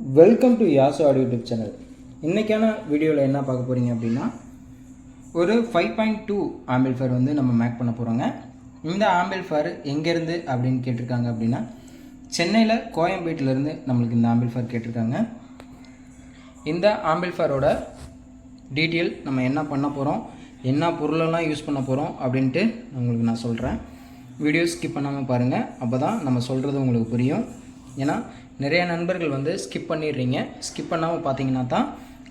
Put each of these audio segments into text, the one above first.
Welcome to Yaso audio YouTube channel இன்றைக்கான வீடியோவில் என்ன பார்க்க போகிறீங்க அப்படின்னா ஒரு ஃபைவ் பாயிண்ட் டூ ஆம்பிள்ஃபேர் வந்து நம்ம மேக் பண்ண போகிறோங்க இந்த ஆம்பிள்ஃபேர் எங்கேருந்து அப்படின்னு கேட்டிருக்காங்க அப்படின்னா சென்னையில் கோயம்பேட்டிலேருந்து நம்மளுக்கு இந்த ஆம்பிள்ஃபேர் கேட்டிருக்காங்க. இந்த ஆம்பிள்ஃபேரோட டீட்டெயில் நம்ம என்ன பண்ண போகிறோம் என்ன பொருளெல்லாம் யூஸ் பண்ண போகிறோம் அப்படின்ட்டு உங்களுக்கு நான் சொல்கிறேன் வீடியோ ஸ்கிப் பண்ணாமல் பாருங்கள் அப்போ தான் நம்ம சொல்கிறது உங்களுக்கு புரியும். ஏன்னா நிறைய நண்பர்கள் வந்து ஸ்கிப் பண்ணிடுறீங்க. ஸ்கிப் பண்ணாமல் பார்த்தீங்கன்னா தான்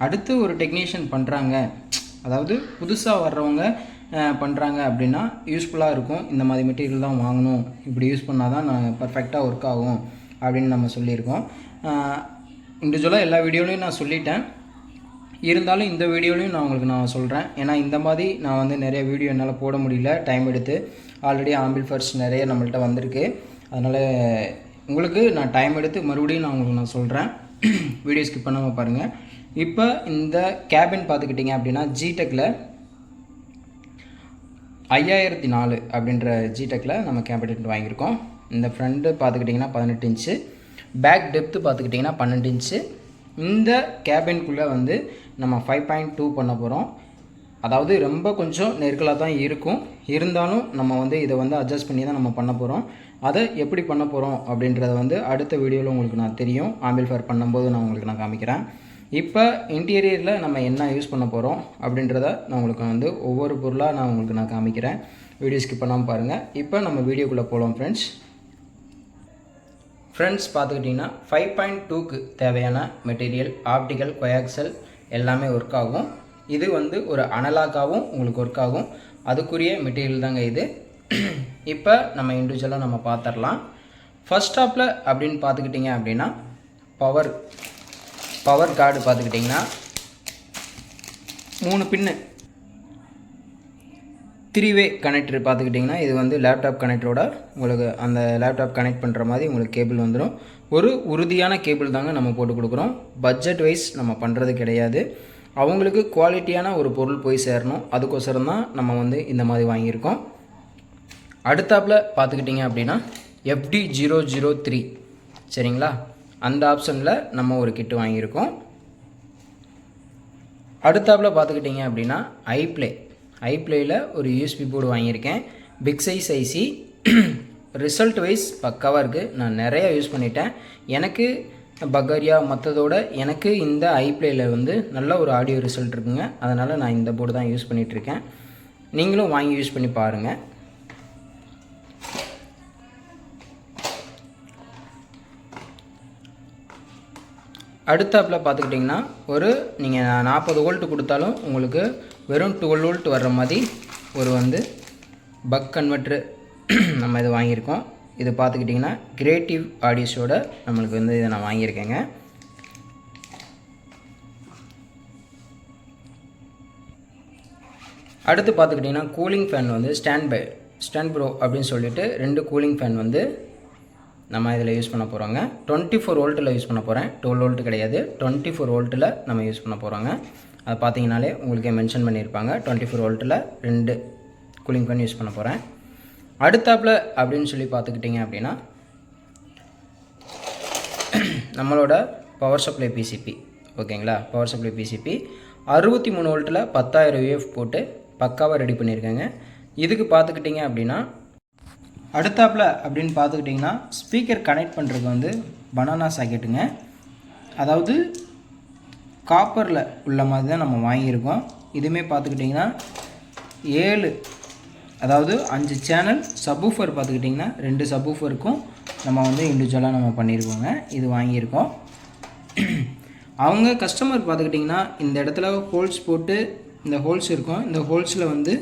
அடுத்து ஒரு டெக்னீஷியன் பண்ணுறாங்க அதாவது புதுசாக வர்றவங்க பண்ணுறாங்க அப்படின்னா யூஸ்ஃபுல்லாக இருக்கும். இந்த மாதிரி மெட்டீரியல் தான் வாங்கணும். இப்படி யூஸ் பண்ணால் தான் நான் பர்ஃபெக்டாக ஒர்க் ஆகும் அப்படின்னு நம்ம சொல்லியிருக்கோம். இண்டிவிஜுவலாக எல்லா வீடியோலையும் நான் சொல்லிட்டேன். இருந்தாலும் இந்த வீடியோலையும் நான் உங்களுக்கு நான் சொல்கிறேன் ஏன்னா இந்த மாதிரி நான் வந்து நிறைய வீடியோ என்னால் போட முடியல. டைம் எடுத்து. ஆல்ரெடி ஆம்பிள் ஃபர்ஸ்ட் நிறைய நம்மள்கிட்ட வந்திருக்கு. அதனால் உங்களுக்கு நான் டைம் எடுத்து மறுபடியும் நான் உங்களுக்கு நான் சொல்கிறேன் வீடியோ ஸ்கிப் பண்ணாமல் பாருங்கள் இப்போ இந்த கேபின் பார்த்துக்கிட்டிங்க அப்படின்னா ஜிடெக்கில் ஐயாயிரத்தி நாலு அப்படின்ற ஜிடெக்கில் நம்ம கேபினெட் வாங்கியிருக்கோம். இந்த ஃப்ரண்ட்டு பார்த்துக்கிட்டிங்கன்னா பதினெட்டு இன்ச்சு பேக் டெப்த்து பார்த்துக்கிட்டிங்கன்னா பன்னெண்டு இன்ச்சு இந்த கேபின்குள்ளே வந்து நம்ம ஃபைவ் பாயிண்ட் டூ பண்ண போகிறோம் அதாவது ரொம்ப கொஞ்சம் நெருக்கலாக தான் இருக்கும். இருந்தாலும் நம்ம வந்து இதை வந்து அட்ஜஸ்ட் பண்ணி தான் நம்ம பண்ண போகிறோம் அதை எப்படி பண்ண போகிறோம் அப்படின்றத வந்து அடுத்த வீடியோவில் உங்களுக்கு நான் தெரியும். ஆம்பிள்ஃபயர் பண்ணும்போது நான் உங்களுக்கு நான் காமிக்கிறேன். இப்போ இன்டீரியரில் நம்ம என்ன யூஸ் பண்ண போகிறோம் அப்படின்றத நான் உங்களுக்கு வந்து ஒவ்வொரு பொருளாக நான் உங்களுக்கு நான் காமிக்கிறேன். வீடியோ ஸ்கிப் பண்ணாமல் பாருங்கள் இப்போ நம்ம வீடியோக்குள்ளே போகலாம் ஃப்ரெண்ட்ஸ் ஃப்ரெண்ட்ஸ் பார்த்துக்கிட்டிங்கன்னா ஃபைவ் பாயிண்ட் டூக்கு தேவையான மெட்டீரியல் ஆப்டிக்கல் கொயாக்சல் எல்லாமே ஒர்க் ஆகும். இது வந்து ஒரு அனலாக்காகவும் உங்களுக்கு ஒர்க் ஆகும். அதுக்குரிய மெட்டீரியல் தாங்க இது. இப்போ நம்ம இண்டிவிஜுவலாக நம்ம பார்த்துடலாம் ஃபஸ்ட் ஸ்டாப்பில் அப்படின்னு பார்த்துக்கிட்டிங்க அப்படின்னா பவர் பவர் கார்டு பார்த்துக்கிட்டிங்கன்னா மூணு பின்னு த்ரீ வே கனெக்டர் பார்த்துக்கிட்டிங்கன்னா இது வந்து லேப்டாப் கனெக்டரோட உங்களுக்கு அந்த லேப்டாப் கனெக்ட் பண்ணுற மாதிரி உங்களுக்கு கேபிள் வந்துடும் ஒரு உறுதியான கேபிள் தாங்க நம்ம போட்டு கொடுக்குறோம். பட்ஜெட் வைஸ் நம்ம பண்ணுறது கிடையாது. அவங்களுக்கு குவாலிட்டியான ஒரு பொருள் போய் சேரணும். அதுக்கோசரம் தான் நம்ம வந்து இந்த மாதிரி வாங்கியிருக்கோம். அடுத்தாப்பில் பார்த்துக்கிட்டிங்க அப்படின்னா எஃப்டி ஜீரோ ஜீரோ த்ரீ சரிங்களா? அந்த ஆப்ஷனில் நம்ம ஒரு கிட்டு வாங்கியிருக்கோம். அடுத்தாப்பில் பார்த்துக்கிட்டிங்க அப்படின்னா ஐப்ளே ஐப்ளேயில் ஒரு யூஎஸ்பி போர்டு வாங்கியிருக்கேன். Big size IC result wise பக்காவாக இருக்குது நான் நிறைய யூஸ் பண்ணிட்டேன். எனக்கு பக்கரியா மற்றதோட எனக்கு இந்த ஐப்ளேயில் வந்து நல்ல ஒரு ஆடியோ ரிசல்ட் இருக்குங்க. அதனால் நான் இந்த போர்டு தான் யூஸ் பண்ணிகிட்ருக்கேன் நீங்களும் வாங்கி யூஸ் பண்ணி பாருங்கள் அடுத்தாப்பில் பார்த்துக்கிட்டிங்கன்னா ஒரு நீங்கள் நாற்பது வோல்ட் கொடுத்தாலும் உங்களுக்கு வெறும் டுவெல் வோல்ட் வர்ற மாதிரி ஒரு வந்து பக் கன்வெர்ட்ரு நம்ம இது வாங்கியிருக்கோம். இது பார்த்துக்கிட்டிங்கன்னா கிரியேட்டிவ் ஆடியோஸோட நம்மளுக்கு வந்து இதை நான் வாங்கியிருக்கேங்க. அடுத்து பார்த்துக்கிட்டிங்கன்னா கூலிங் ஃபேன் வந்து ஸ்டாண்ட் பை ஸ்டாண்ட் ப்ரோ அப்படின்னு சொல்லிட்டு ரெண்டு கூலிங் ஃபேன் வந்து நம்ம இதில் யூஸ் பண்ண போகிறோங்க டுவெண்ட்டி ஃபோர் வோல்ட்டில் யூஸ் பண்ண போகிறேன் டுவெல் வோல்ட் கிடையாது. டுவெண்ட்டி ஃபோர் வோல்ட்டில் நம்ம யூஸ் பண்ண போகிறோங்க அது பார்த்தீங்கனாலே உங்களுக்கே மென்ஷன் பண்ணியிருப்பாங்க. டுவெண்ட்டி ஃபோர் வோல்ட்டில் ரெண்டு கூலிங் ஃபேன் யூஸ் பண்ண போகிறேன் அடுத்தாப்பில் அப்படின்னு சொல்லி பார்த்துக்கிட்டிங்க அப்படின்னா நம்மளோட பவர் சப்ளை பிசிபி ஓகேங்களா? பவர் சப்ளை பிசிபி அறுபத்தி மூணு வோல்ட்டில் பத்தாயிரம் யூஎஃப் போட்டு பக்காவாக ரெடி பண்ணியிருக்கேங்க. இதுக்கு பார்த்துக்கிட்டிங்க அப்படின்னா அடுத்தாப்பில் அப்படின்னு பார்த்துக்கிட்டிங்கன்னா ஸ்பீக்கர் கனெக்ட் பண்ணுறதுக்கு வந்து பனானா சாக்கெட்டுங்க அதாவது காப்பரில் உள்ள மாதிரி தான் நம்ம வாங்கியிருக்கோம். இதுவுமே பார்த்துக்கிட்டிங்கன்னா ஏழு அதாவது அஞ்சு சேனல் சப்வூஃபர் பார்த்துக்கிட்டிங்கன்னா ரெண்டு சப்வூஃபருக்கும் நம்ம வந்து இண்டிவிஜுவலாக நம்ம பண்ணியிருக்கோங்க. இது வாங்கியிருக்கோம். அவங்க கஸ்டமர் பார்த்துக்கிட்டிங்கன்னா இந்த இடத்துல ஹோல்ஸ் போட்டு இந்த ஹோல்ஸ் இருக்கும். இந்த ஹோல்ஸில் வந்து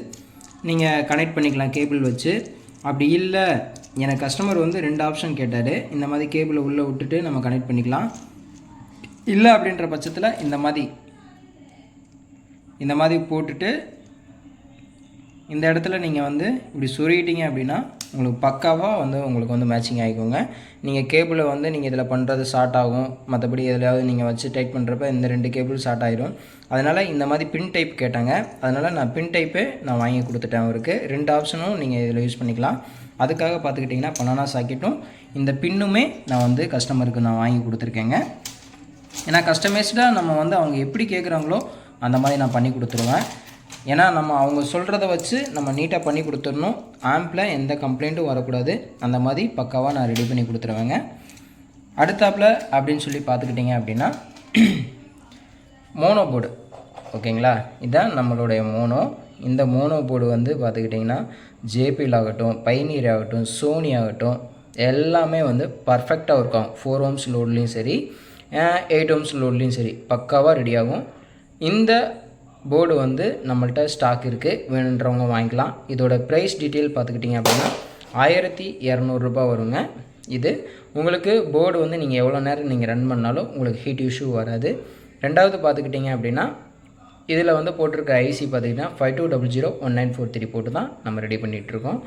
நீங்கள் கனெக்ட் பண்ணிக்கலாம் கேபிள் வச்சு. அப்படி இல்லை. எனக்கு கஸ்டமர் வந்து ரெண்டு ஆப்ஷன் கேட்டார். இந்த மாதிரி கேபிளை உள்ளே விட்டுட்டு நம்ம கனெக்ட் பண்ணிக்கலாம். இல்லை அப்படின்ற பட்சத்தில் இந்த மாதிரி இந்த மாதிரி போட்டுட்டு இந்த இடத்துல நீங்கள் வந்து இப்படி சொருகிட்டீங்க அப்படின்னா உங்களுக்கு பக்காவாக வந்து உங்களுக்கு வந்து மேட்சிங் ஆகிக்கோங்க நீங்கள் கேபிளை வந்து நீங்கள் இதில் பண்ணுறது ஷார்ட் ஆகும். மற்றபடி எதுலையாவது நீங்கள் வச்சு டைட் பண்ணுறப்ப இந்த ரெண்டு கேபிள் ஷார்ட் ஆகிடும் அதனால் இந்த மாதிரி பின் டைப் கேட்டாங்க. அதனால் நான் பின் டைப்பே நான் வாங்கி கொடுத்துட்டேன் அவருக்கு. ரெண்டு ஆப்ஷனும் நீங்கள் இதில் யூஸ் பண்ணிக்கலாம். அதுக்காக பார்த்துக்கிட்டிங்கன்னா பனானா சாக்கெட்டும் இந்த பின்னுமே நான் வந்து கஸ்டமருக்கு நான் வாங்கி கொடுத்துருக்கேங்க. ஏன்னா கஸ்டமைஸ்டாக நம்ம வந்து அவங்க எப்படி கேட்குறாங்களோ அந்த மாதிரி நான் பண்ணி கொடுத்துருவேன். ஏன்னா நம்ம அவங்க சொல்கிறத வச்சு நம்ம நீட்டாக பண்ணி கொடுத்துடணும். ஆம்பில் எந்த கம்ப்ளைண்ட்டும் வரக்கூடாது. அந்த மாதிரி பக்காவாக நான் ரெடி பண்ணி கொடுத்துருவேங்க. அடுத்தாப்பில் அப்படின்னு சொல்லி பார்த்துக்கிட்டிங்க அப்படின்னா மோனோ போர்டு ஓகேங்களா? இதுதான் நம்மளுடைய மோனோ இந்த மோனோ போர்டு வந்து பார்த்துக்கிட்டிங்கன்னா ஜேபியில் ஆகட்டும் பைனீர் ஆகட்டும் சோனி ஆகட்டும் எல்லாமே வந்து பர்ஃபெக்டாக இருக்கும். ஃபோர் ஓம்ஸ் லோட்லேயும் சரி எயிட் ஓம்ஸ் லோட்லேயும் சரி பக்காவாக ரெடி ஆகும். இந்த போர்டு வந்து நம்மள்ட்ட ஸ்டாக் இருக்குது வேணுன்றவங்க வாங்கிக்கலாம். இதோட ப்ரைஸ் டீட்டெயில் பார்த்துக்கிட்டிங்க அப்படின்னா ஆயிரத்தி இரநூறுபா வருங்க. இது உங்களுக்கு போர்டு வந்து நீங்கள் எவ்வளோ நேரம் நீங்கள் ரன் பண்ணாலும் உங்களுக்கு ஹீட் இஷ்யூ வராது. ரெண்டாவது பார்த்துக்கிட்டிங்க அப்படின்னா இதில் வந்து போட்டிருக்க ஐசி பார்த்திங்கன்னா five two double zero one nine four three போட்டு தான் நம்ம ரெடி பண்ணிகிட்ருக்கோம்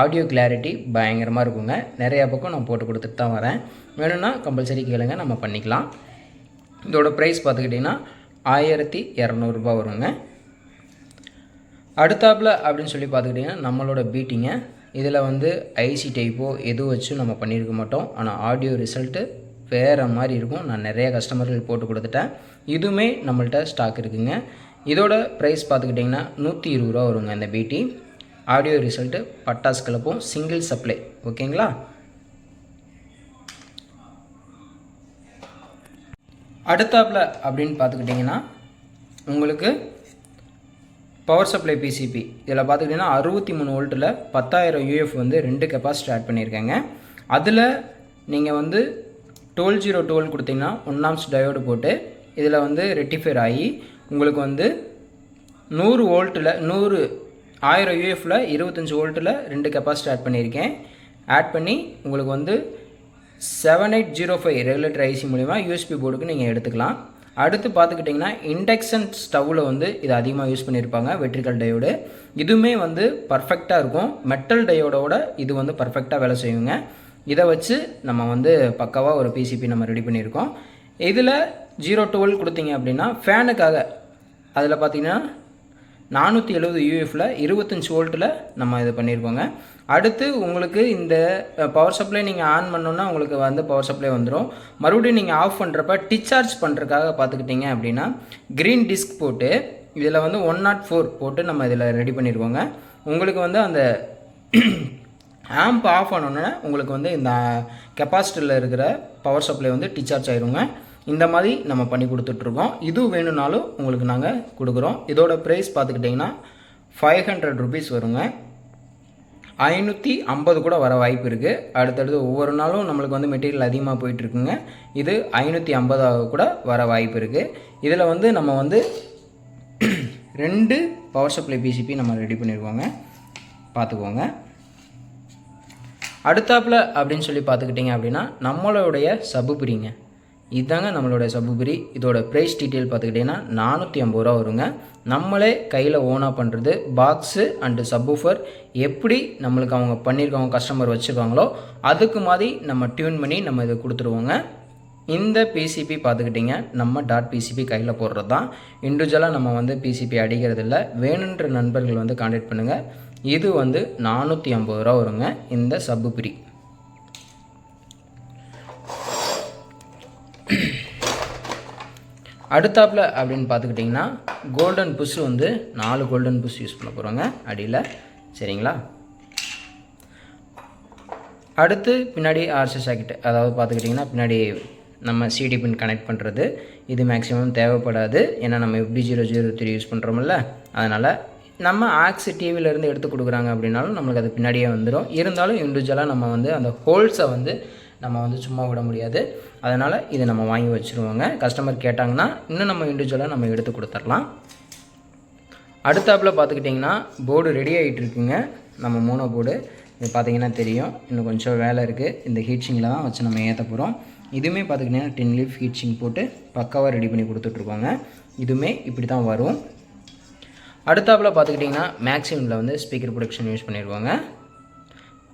ஆடியோ கிளாரிட்டி பயங்கரமாக இருக்குங்க. நிறையா பக்கம் நான் போட்டு கொடுத்துட்டு தான் வரேன். வேணும்னா கம்பல்சரி கேளுங்க நம்ம பண்ணிக்கலாம். இதோட ப்ரைஸ் பார்த்துக்கிட்டிங்கன்னா ஆயிரத்தி இரநூறுபா வருங்க. அடுத்தாப்பில் அப்படின்னு சொல்லி பார்த்துக்கிட்டிங்கன்னா நம்மளோட பீட்டிங்க இதில் வந்து ஐசி டைப்போ எது வச்சும் நம்ம பண்ணியிருக்க மாட்டோம். ஆனால் ஆடியோ ரிசல்ட்டு வேறு மாதிரி இருக்கும். நான் நிறைய கஸ்டமர்கள் போட்டு கொடுத்துட்டேன். இதுவுமே நம்மள்ட்ட ஸ்டாக் இருக்குங்க. இதோட ப்ரைஸ் பார்த்துக்கிட்டிங்கன்னா நூற்றி இருபது ரூபா வருங்க இந்த பீட்டி ஆடியோ ரிசல்ட்டு பட்டாசு கலப்பும் சிங்கிள் சப்ளை ஓகேங்களா அடுத்தாப்பில் அப்படின்னு பார்த்துக்கிட்டிங்கன்னா உங்களுக்கு பவர் சப்ளை பிசிபி இதில் பார்த்துக்கிட்டிங்கன்னா அறுபத்தி மூணு வோல்ட்டில் பத்தாயிரம் யூஎஃப் வந்து ரெண்டு கெப்பாசிட்டி ஆட் பண்ணியிருக்கேங்க. அதில் நீங்கள் வந்து டுவெல் ஜீரோ டுவெல் கொடுத்தீங்கன்னா ஒன்னாம்ஸ் டயோடு போட்டு இதில் வந்து ரெட்டிஃபைர் ஆகி உங்களுக்கு வந்து நூறு வோல்ட்டில் நூறு ஆயிரம் யூஎஃப்பில் இருபத்தஞ்சி வோல்ட்டில் ரெண்டு கெப்பாசிட்டி ஆட் பண்ணியிருக்கேன். ஆட் பண்ணி உங்களுக்கு வந்து seven eight zero five regulator IC மூலிமா யூஎஸ்பி போர்டுக்கு நீங்கள் எடுத்துக்கலாம். அடுத்து பார்த்துக்கிட்டிங்கன்னா இண்டக்ஷன் ஸ்டவ்வில் வந்து இது அதிகமாக யூஸ் பண்ணியிருப்பாங்க வெட்ரிக்கல் டயோடு இதுவுமே வந்து பர்ஃபெக்டாக இருக்கும். மெட்டல் டயோடோட இது வந்து பர்ஃபெக்டாக வேலை செய்யுங்க. இதை வச்சு நம்ம வந்து பக்காவாக ஒரு பிசிபி நம்ம ரெடி பண்ணியிருக்கோம். இதில் ஜீரோ டுவெல் கொடுத்தீங்க அப்படின்னா ஃபேனுக்காக அதில் பார்த்தீங்கன்னா நானூற்றி எழுபது யூஎஃபில் இருபத்தஞ்சி வோல்ட்டில் நம்ம இது பண்ணியிருக்கோங்க அடுத்து உங்களுக்கு இந்த பவர் சப்ளை நீங்கள் ஆன் பண்ணோன்னா உங்களுக்கு வந்து பவர் சப்ளை வந்துடும் மறுபடியும் நீங்கள் ஆஃப் பண்ணுறப்ப டிச்சார்ஜ் பண்ணுறதுக்காக பார்த்துக்கிட்டிங்க அப்படின்னா க்ரீன் டிஸ்க் போட்டு இதில் வந்து ஒன் நாட் ஃபோர் போட்டு நம்ம இதில் ரெடி பண்ணியிருக்கோங்க உங்களுக்கு வந்து அந்த ஆம்ப் ஆஃப் ஆனோடனே உங்களுக்கு வந்து இந்த கெப்பாசிட்டியில் இருக்கிற பவர் சப்ளை வந்து டிச்சார்ஜ் ஆயிருங்க. இந்த மாதிரி நம்ம பண்ணி கொடுத்துட்ருக்கோம். இது வேணும்னாலும் உங்களுக்கு நாங்கள் கொடுக்குறோம். இதோட ப்ரைஸ் பார்த்துக்கிட்டிங்கன்னா ஃபைவ் ஹண்ட்ரட் ருபீஸ் வருங்க. ஐநூற்றி ஐம்பது கூட வர வாய்ப்பு இருக்குது அடுத்தடுத்து ஒவ்வொரு நாளும் நம்மளுக்கு வந்து மெட்டீரியல் அதிகமாக போயிட்டுருக்குங்க இது ஐநூற்றி ஐம்பதாக கூட வர வாய்ப்பு இருக்குது இதில் வந்து நம்ம வந்து ரெண்டு பவர் சப்ளை பிசிபி நம்ம ரெடி பண்ணியிருக்கோங்க பார்த்துக்கோங்க. அடுத்தாப்பில் அப்படின்னு சொல்லி பார்த்துக்கிட்டிங்க அப்படின்னா நம்மளுடைய சபுபிரிங்க இதுதாங்க நம்மளுடைய சபுபிரி இதோட ப்ரைஸ் டீட்டெயில் பார்த்துக்கிட்டிங்கன்னா நானூற்றி ஐம்பது ரூபா வருங்க. நம்மளே கையில் ஓனாக பண்ணுறது பாக்ஸு அண்டு சப்வூஃபர் எப்படி நம்மளுக்கு அவங்க பண்ணியிருக்கவங்க கஸ்டமர் வச்சுருக்காங்களோ அதுக்கு மாதிரி நம்ம டியூன் பண்ணி நம்ம இதை கொடுத்துருவோங்க. இந்த பிசிபி பார்த்துக்கிட்டிங்க நம்ம டாட் பிசிபி கையில் போடுறது தான் இண்டிவிஜுவலாக நம்ம வந்து பிசிபி அடிக்கிறது இல்லை வேணுன்ற நண்பர்கள் வந்து கான்டாக்ட் பண்ணுங்கள் இது வந்து நானூற்றி ஐம்பது ரூபா வருங்க இந்த சப்பு பிரி அடுத்தாப்பில் அப்படின்னு பார்த்துக்கிட்டிங்கன்னா கோல்டன் புஷ் வந்து நாலு கோல்டன் புஷ் யூஸ் பண்ண போகிறோங்க அடியில். சரிங்களா? அடுத்து பின்னாடி ஆர்சி சாக்கெட் அதாவது பார்த்துக்கிட்டிங்கன்னா பின்னாடி நம்ம சிடி பின் கனெக்ட் பண்ணுறது இது மேக்ஸிமம் தேவைப்படாது. ஏன்னா நம்ம எப்படி ஜீரோ ஜீரோ த்ரீ யூஸ் பண்ணுறோம்ல அதனால் நம்ம ஆக்ஸ் டிவிலேருந்து எடுத்து கொடுக்குறாங்க அப்படின்னாலும் நம்மளுக்கு அது பின்னாடியே வந்துடும் இருந்தாலும் இண்டிவிஜுவலாக நம்ம வந்து அந்த ஹோல்ஸை வந்து நம்ம வந்து சும்மா விட முடியாது. அதனால் இதை நம்ம வாங்கி வச்சுருவோங்க. கஸ்டமர் கேட்டாங்கன்னா இன்னும் நம்ம இண்டிவிஜுவலாக நம்ம எடுத்து கொடுத்துர்லாம் அடுத்தாப்பில் பார்த்துக்கிட்டிங்கன்னா போர்டு ரெடி ஆகிட்டு இருக்குங்க. நம்ம மூணோ போர்டு இது பார்த்தீங்கன்னா தெரியும். இன்னும் கொஞ்சம் வேலை இருக்குது இந்த ஹீட்சிங்கில் தான் வச்சு நம்ம ஏற்ற போகிறோம் இதுவுமே பார்த்துக்கிட்டிங்கன்னா டென் லீஃப் ஹீட்சிங் போட்டு பக்காவாக ரெடி பண்ணி கொடுத்துட்ருக்கோங்க. இதுவுமே இப்படி தான் வரும். அடுத்தாப்பில் பார்த்துக்கிட்டிங்கன்னா மேக்ஸிமில் வந்து ஸ்பீக்கர் ப்ரொடக்ஷன் யூஸ் பண்ணிடுவாங்க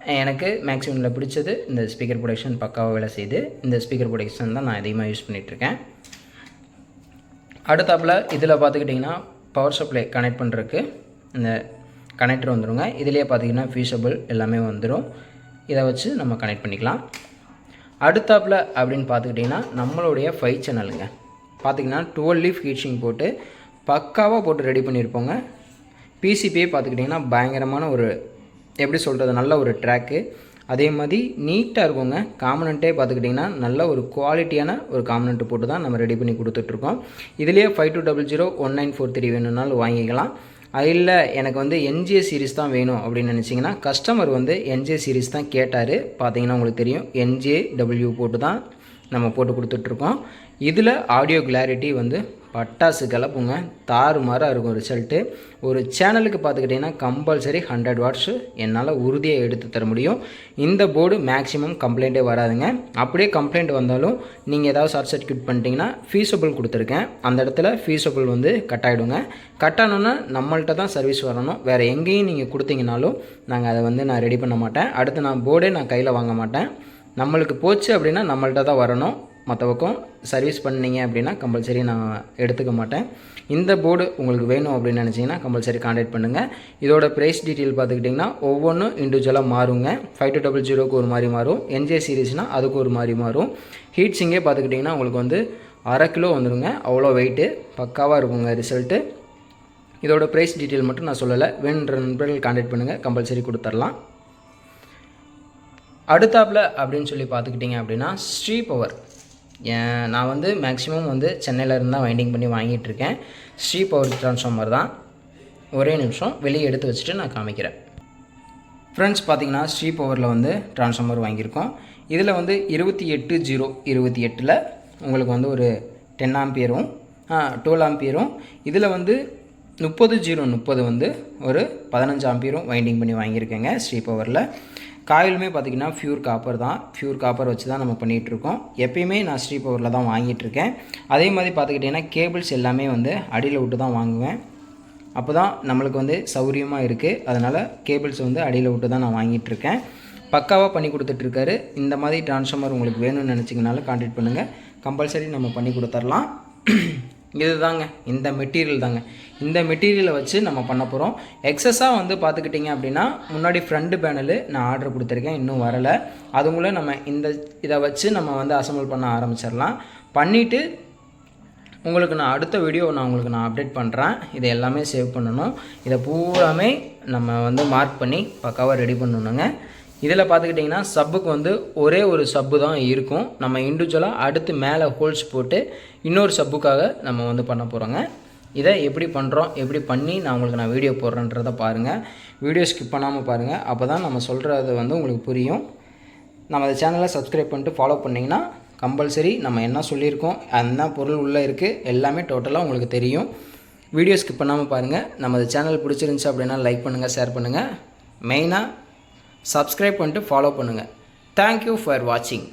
எனக்கு மேக்ஸிமில் பிடிச்சது இந்த ஸ்பீக்கர் ப்ரொடக்ஷன் பக்காவாக வேலை செய்யுது இந்த ஸ்பீக்கர் ப்ரொடக்ஷன் தான் நான் அதிகமாக யூஸ் பண்ணிகிட்ருக்கேன் அடுத்தாப்பில் இதில் பார்த்துக்கிட்டிங்கன்னா பவர் சப்ளை கனெக்ட் பண்ணுறதுக்கு இந்த கனெக்டர் வந்துடுங்க இதிலே பார்த்தீங்கன்னா ஃபியூசபிள் எல்லாமே வந்துடும் இதை வச்சு நம்ம கனெக்ட் பண்ணிக்கலாம். அடுத்தாப்பில் அப்படின்னு பார்த்துக்கிட்டிங்கன்னா நம்மளுடைய ஃபைவ் சேனலுங்க பார்த்தீங்கன்னா டுவெல் லீஃப் ஹீட்ஷிங் போட்டு பக்காவாக போட்டு ரெடி பண்ணியிருப்போங்க பிசிபியே பார்த்துக்கிட்டிங்கன்னா பயங்கரமான ஒரு எப்படி சொல்கிறது நல்ல ஒரு ட்ராக்கு அதே மாதிரி நீட்டாக இருக்குங்க. காமனண்ட்டே பார்த்துக்கிட்டிங்கன்னா நல்ல ஒரு குவாலிட்டியான ஒரு காமனண்ட்டு போட்டு தான் நம்ம ரெடி பண்ணி கொடுத்துட்ருக்கோம். இதுலேயே five two double zero one nine four three வேணும்னாலும் வாங்கிக்கலாம். அது இல்லை எனக்கு வந்து என்ஜே சீரிஸ் தான் வேணும் அப்படின்னு நினச்சிங்கன்னா கஸ்டமர் வந்து என்ஜே சீரிஸ் தான் கேட்டார். பார்த்தீங்கன்னா உங்களுக்கு தெரியும். என்ஜே டபிள்யூ போட்டு தான் நம்ம போட்டு கொடுத்துட்ருக்கோம். இதில் ஆடியோ கிளாரிட்டி வந்து பட்டாசு கலப்புங்க. தாறுமாறாக இருக்கும் ரிசல்ட்டு. ஒரு சேனலுக்கு பார்த்துக்கிட்டிங்கன்னா கம்பல்சரி ஹண்ட்ரட் வாட்ஸு என்னால் உறுதியாக எடுத்து தர முடியும். இந்த போர்டு மேக்ஸிமம் கம்ப்ளைண்ட்டே வராதுங்க. அப்படியே கம்ப்ளைண்ட் வந்தாலும் நீங்கள் ஏதாவது ஷார்ட் சர்க்கியூட் பண்ணிட்டீங்கன்னா ஃபீஸபிள் கொடுத்துருக்கேன். அந்த இடத்துல ஃபீஸபிள் வந்து கட் ஆகிடுங்க கட் ஆனோன்னா நம்மள்கிட்ட தான் சர்வீஸ் வரணும். வேறு எங்கேயும் நீங்கள் கொடுத்தீங்கனாலும் நாங்கள் அதை வந்து நான் ரெடி பண்ண மாட்டேன். அடுத்து நான் போர்டே நான் கையில் வாங்க மாட்டேன். நம்மளுக்கு போச்சு அப்படின்னா நம்மள்கிட்ட தான் வரணும். மற்ற பக்கம் சர்வீஸ் பண்ணீங்க அப்படின்னா கம்பல்சரி நான் எடுத்துக்க மாட்டேன். இந்த போர்டு உங்களுக்கு வேணும் அப்படின்னு நினச்சிங்கன்னா கம்பல்சரி காண்டாக்ட் பண்ணுங்கள் இதோட ப்ரைஸ் டீட்டெயில் பார்த்துக்கிட்டிங்கன்னா ஒவ்வொன்றும் இண்டிவிஜுவலாக மாறுங்க. ஃபைவ் டூ டபுள் ஜீரோக்கு ஒரு மாதிரி மாறும். என்ஜே சீரீஸ்னால் அதுக்கு ஒரு மாதிரி மாறும். ஹீட் சிங்கே பார்த்துக்கிட்டிங்கன்னா உங்களுக்கு வந்து அரை கிலோ வந்துடுங்க அவ்வளோ வெயிட்டு பக்காவாக இருக்குங்க ரிசல்ட்டு இதோட ப்ரைஸ் டீட்டெயில் மட்டும் நான் சொல்லலை. வேணுன்ற நண்பர்கள் காண்டாக்ட் பண்ணுங்கள் கம்பல்சரி கொடுத்துர்லாம். அடுத்தாப்பில் அப்படின்னு சொல்லி பார்த்துக்கிட்டிங்க அப்படின்னா ஸ்ரீ பவர் நான் வந்து மேக்ஸிமம் வந்து சென்னையில் இருந்து தான் வைண்டிங் பண்ணி வாங்கிட்டுருக்கேன். ஸ்ரீ பவர் ட்ரான்ஸ்ஃபார்மர் தான். ஒரே நிமிஷம் வெளியே எடுத்து வச்சுட்டு நான் காமிக்கிறேன். ஃப்ரெண்ட்ஸ் பார்த்தீங்கன்னா ஸ்ரீ பவரில் வந்து ட்ரான்ஸ்ஃபார்மர் வாங்கியிருக்கோம். இதில் வந்து இருபத்தி எட்டு ஜீரோ இருபத்தி எட்டில் உங்களுக்கு வந்து ஒரு டென் ஆம்பியரும் டுவெல் ஆம்பியரும். இதில் வந்து முப்பது ஜீரோ முப்பது வந்து ஒரு பதினஞ்சு ஆம்பியரும் வைண்டிங் பண்ணி வாங்கியிருக்கேங்க ஸ்ரீ பவரில் காயிலுமே பார்த்திங்கன்னா ப்யூர் காப்பர் தான். ஃப்யூர் காப்பர் வச்சு தான் நம்ம பண்ணிகிட்ருக்கோம். எப்பயுமே நான் ஸ்ரீ பவரில் தான் வாங்கிட்டுருக்கேன் அதே மாதிரி பார்த்துக்கிட்டிங்கன்னா கேபிள்ஸ் எல்லாமே வந்து அடியில் விட்டு தான் வாங்குவேன். அப்போ தான் நம்மளுக்கு வந்து சௌரியமாக இருக்குது அதனால் கேபிள்ஸ் வந்து அடியில் விட்டு தான் நான் வாங்கிட்டுருக்கேன் பக்காவாக பண்ணி கொடுத்துட்ருக்காரு. இந்த மாதிரி ட்ரான்ஸ்ஃபார்மர் உங்களுக்கு வேணும்னு நினச்சிங்கனாலும் கான்டாக்ட் பண்ணுங்கள் கம்பல்சரி நம்ம பண்ணி கொடுத்துர்லாம். இது தாங்க இந்த மெட்டீரியல் தாங்க. இந்த மெட்டீரியலை வச்சு நம்ம பண்ண போகிறோம் எக்ஸஸாக வந்து பார்த்துக்கிட்டிங்க அப்படின்னா முன்னாடி ஃப்ரண்ட் பேனலு நான் ஆர்டர் கொடுத்துருக்கேன் இன்னும் வரலை. அதுங்களும் நம்ம இந்த இதை வச்சு நம்ம வந்து அசம்பிள் பண்ண ஆரம்பிச்சிடலாம். பண்ணிவிட்டு உங்களுக்கு நான் அடுத்த வீடியோ நான் உங்களுக்கு நான் அப்டேட் பண்ணுறேன் இதை எல்லாமே சேவ் பண்ணணும். இதை பூராமே நம்ம வந்து மார்க் பண்ணி பக்காவாக ரெடி பண்ணணுங்க. இதில் பார்த்துக்கிட்டிங்கன்னா சப்புக்கு வந்து ஒரே ஒரு சப்பு தான் இருக்கும். நம்ம இண்டிவிஜுவலாக அடுத்து மேலே ஹோல்ஸ் போட்டு இன்னொரு சப்புக்காக நம்ம வந்து பண்ண போகிறோங்க இதை எப்படி பண்ணுறோம் எப்படி பண்ணி நான் உங்களுக்கு நான் வீடியோ போடுறேன்றதை பாருங்கள் வீடியோ ஸ்கிப் பண்ணாமல் பாருங்கள் அப்போ தான் நம்ம சொல்கிறது வந்து உங்களுக்கு புரியும். நம்ம அந்த சேனலை சப்ஸ்கிரைப் பண்ணிட்டு ஃபாலோ பண்ணிங்கன்னா கம்பல்சரி நம்ம என்ன சொல்லியிருக்கோம் என்ன பொருள் உள்ளே இருக்குது எல்லாமே டோட்டலாக உங்களுக்கு தெரியும். வீடியோ ஸ்கிப் பண்ணாமல் பாருங்கள் நம்ம சேனல் பிடிச்சிருந்துச்சி அப்படின்னா லைக் பண்ணுங்கள் ஷேர் பண்ணுங்கள் மெயினாக சப்ஸ்கிரைப் பண்ணிட்டு ஃபாலோ பண்ணுங்கள் தேங்க்யூ ஃபார் வாட்சிங்